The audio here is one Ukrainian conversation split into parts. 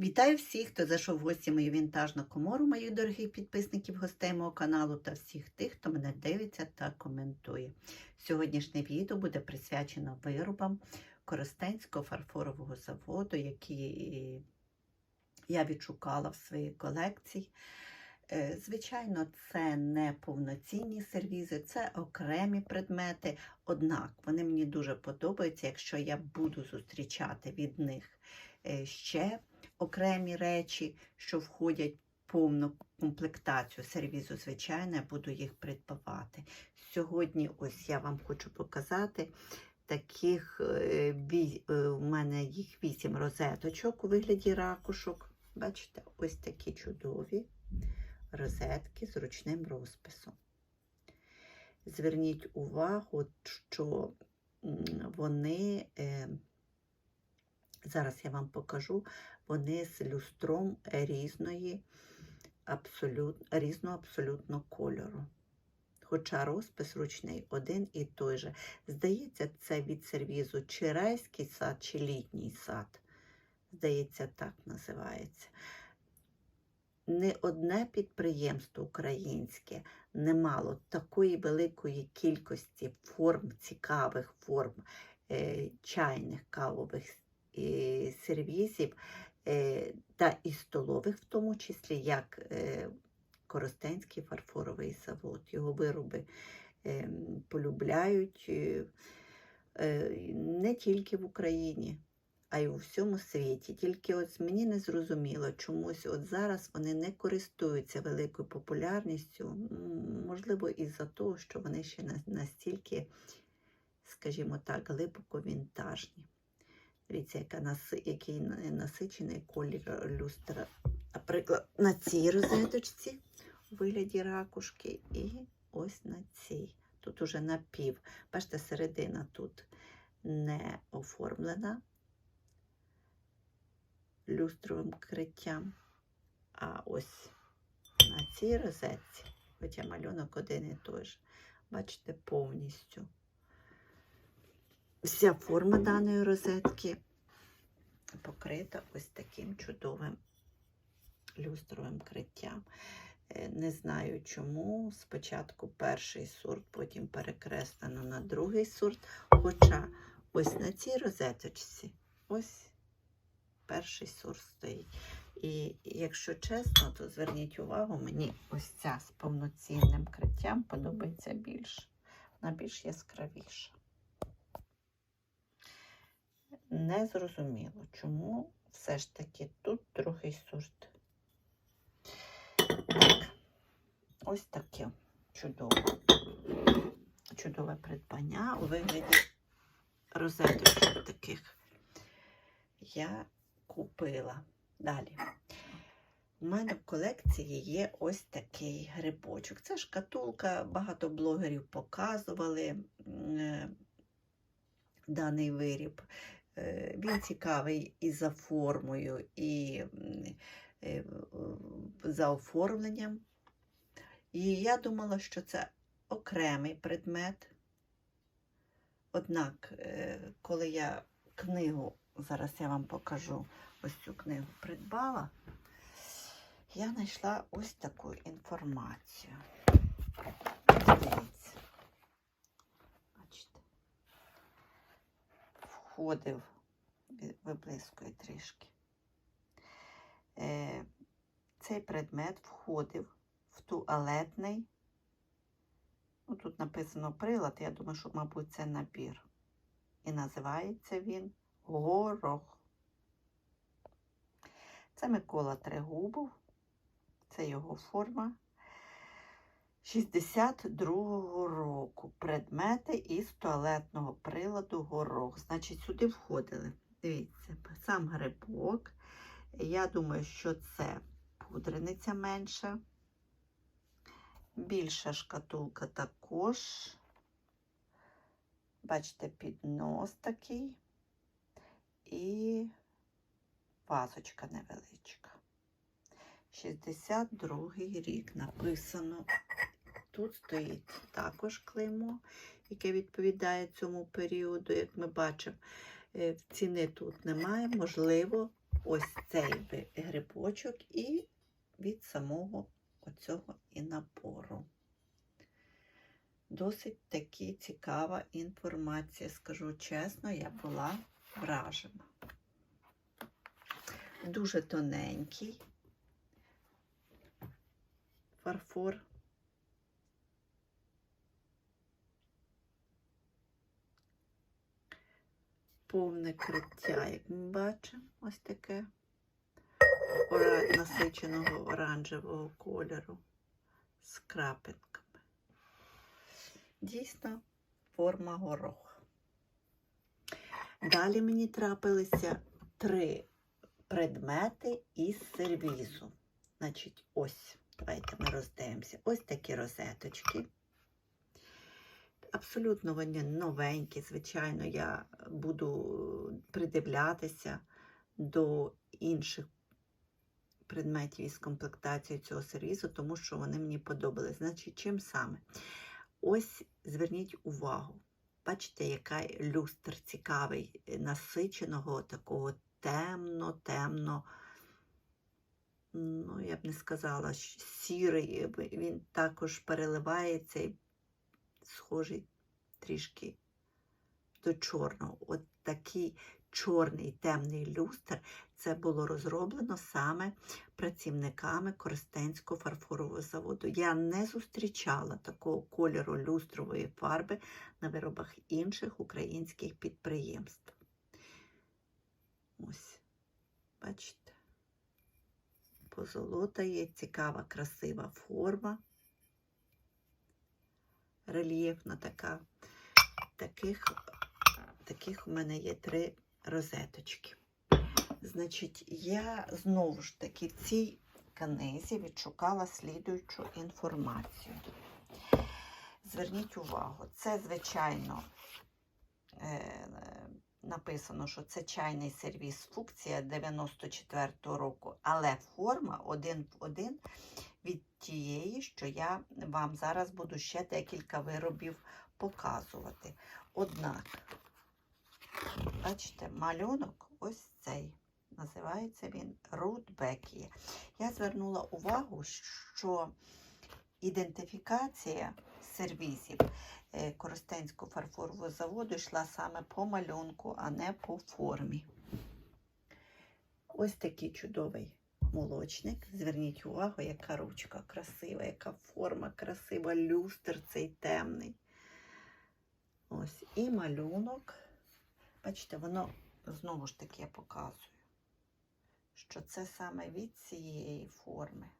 Вітаю всіх, хто зайшов в гості мою вінтажну комору, моїх дорогих підписників, гостей мого каналу та всіх тих, хто мене дивиться та коментує. Сьогоднішнє відео буде присвячено виробам Коростенського фарфорового заводу, які я відшукала в своїй колекції. Е, Звичайно, це не повноцінні сервізи, це окремі предмети. Однак вони мені дуже подобаються, якщо я буду зустрічати від них е, ще окремі речі, що входять в повну комплектацію сервізу, звичайно, я буду їх придбавати. Сьогодні ось я вам хочу показати таких, е, ві- е, у мене їх вісім розеточок у вигляді ракушок. Бачите, ось такі чудові розетки з ручним розписом. Зверніть увагу, що вони, е, зараз я вам покажу, вони з люстром різної, абсолют, різного абсолютно кольору. Хоча розпис ручний один і той же. Здається, це від сервізу чи райський сад, чи літній сад. Здається, так називається. Не одне підприємство українське не мало такої великої кількості форм, цікавих форм е, чайних кавових сервізів е, та і столових, в тому числі, як е, Коростенський фарфоровий завод. Його вироби е, полюбляють е, е, не тільки в Україні, а й у всьому світі. Тільки от мені не зрозуміло, чомусь от зараз вони не користуються великою популярністю, можливо, із-за того, що вони ще настільки, скажімо так, глибоко вінтажні. Дивіться, яка наси, який насичений колір люстра. Наприклад, на цій розеточці у вигляді ракушки і ось на цій. Тут уже напів. Бачите, середина тут не оформлена люстровим криттям. А ось на цій розетці, хоча малюнок один і той же, бачите, повністю вся форма даної розетки покрита ось таким чудовим люстровим криттям. Е, Не знаю чому. Спочатку перший сорт, потім перекреслено на другий сорт. Хоча ось на цій розеточці ось перший сорт стоїть. І якщо чесно, то зверніть увагу, мені ось ця з повноцінним криттям подобається більше. Вона більш яскравіша. Не зрозуміло, чому все ж таки тут другий сорт. Так, ось таке чудове, чудове придбання у вигляді розеточок таких я купила. Далі. У мене в колекції є ось такий грибочок. Це шкатулка, багато блогерів показували е, даний виріб. Е, Він цікавий і за формою, і е, за оформленням. І я думала, що це окремий предмет. Однак, е, коли я книгу, зараз я вам покажу ось цю книгу придбала, я знайшла ось таку інформацію. Дивіться. Бачите. Входив, виблискує трішки. Е, цей предмет входив в туалетний. Ну, тут написано прилад, я думаю, що, мабуть, це набір. І називається він горох. Це Микола Трегубов, це його форма 62-го року. Предмети із туалетного приладу горох. Значить, сюди входили. Дивіться, сам грибок. Я думаю, що це пудрениця менша. Більша шкатулка також. Бачите, піднос такий. І вазочка невеличка. 62 рік написано. Тут стоїть також клеймо, яке відповідає цьому періоду, як ми бачимо. Е, Ціни тут немає, можливо, ось цей грибочок і від самого оцього і напору. Досить таки цікава інформація, скажу чесно, я була вражена. Дуже тоненький фарфор. Повне криття, як ми бачимо, ось таке насиченого оранжевого кольору з крапинками. Дійсно, форма горох. Далі мені трапилися три предмети із сервізу. Значить, ось, давайте ми роздивимося. Ось такі розеточки. Абсолютно вони новенькі, звичайно, я буду придивлятися до інших предметів із комплектацією цього сервізу, тому що вони мені подобались. Значить, чим саме? Ось зверніть увагу. Бачите, яка люстр цікавий, е, насиченого, такого темно-темно. Ну, я б не сказала, сірий. Він також переливається і схожий трішки до чорного. От такий чорний темний люстр це було розроблено саме працівниками Коростенського фарфорового заводу. Я не зустрічала такого кольору люстрової фарби на виробах інших українських підприємств. Ось, бачите, позолота є, цікава, красива форма. Рельєфна така. Таких, таких у мене є три розеточки. Значить, я знову ж таки в цій книзі відшукала слідуючу інформацію. Зверніть увагу, це, звичайно, е, написано, що це чайний сервіс функція 94-го року, але форма один в один від тієї, що я вам зараз буду ще декілька виробів показувати. Однак, бачите, малюнок ось цей. Називається він Рудбекія. Я звернула увагу, що ідентифікація сервізів е, Коростенського фарфорового заводу йшла саме по малюнку, а не по формі. Ось такий чудовий молочник. Зверніть увагу, яка ручка красива, яка форма красива, люстр цей темний. Ось і малюнок. Бачите, воно знову ж таки я показую, що це саме від цієї форми.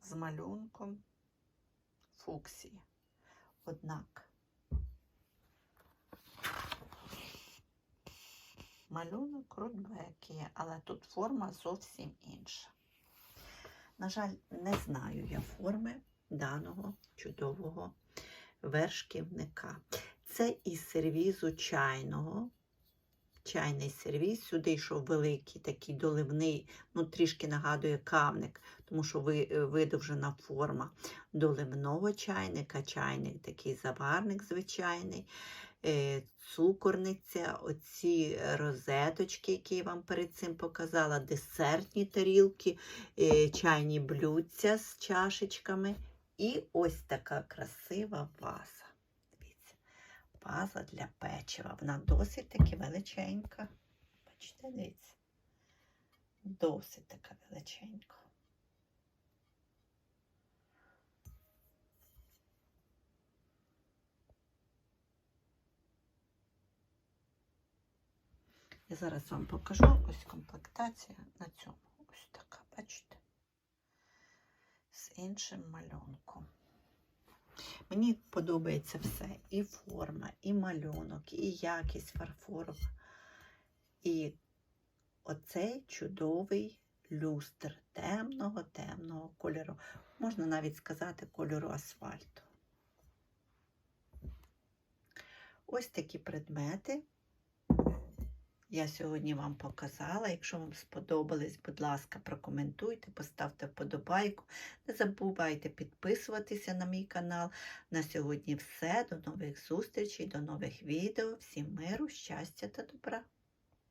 З малюнком фуксії. Однак малюнок Рудбекія, але тут форма зовсім інша. На жаль, не знаю я форми даного чудового вершківника. Це із сервізу чайного. Чайний сервіз. Сюди йшов великий, такий доливний, ну трішки нагадує кавник, тому що е, видовжена форма доливного чайника, чайник такий заварник звичайний, цукорниця, оці розеточки, які я вам перед цим показала, десертні тарілки, е, чайні блюдця з чашечками. І ось така красива ваза. Дивіться, ваза для печива. Вона досить таки величенька. Бачите, дивіться. Досить така величенька. Я зараз вам покажу ось комплектація на цьому. Ось така, бачите? З іншим малюнком. Мені подобається все. І форма, і малюнок, і якість фарфорова. І оцей чудовий люстр темного, темного кольору. Можна навіть сказати кольору асфальту. Ось такі предмети я сьогодні вам показала. Якщо вам сподобалось, будь ласка, прокоментуйте, поставте вподобайку. Не забувайте підписуватися на мій канал. На сьогодні все. До нових зустрічей, до нових відео. Всім миру, щастя та добра!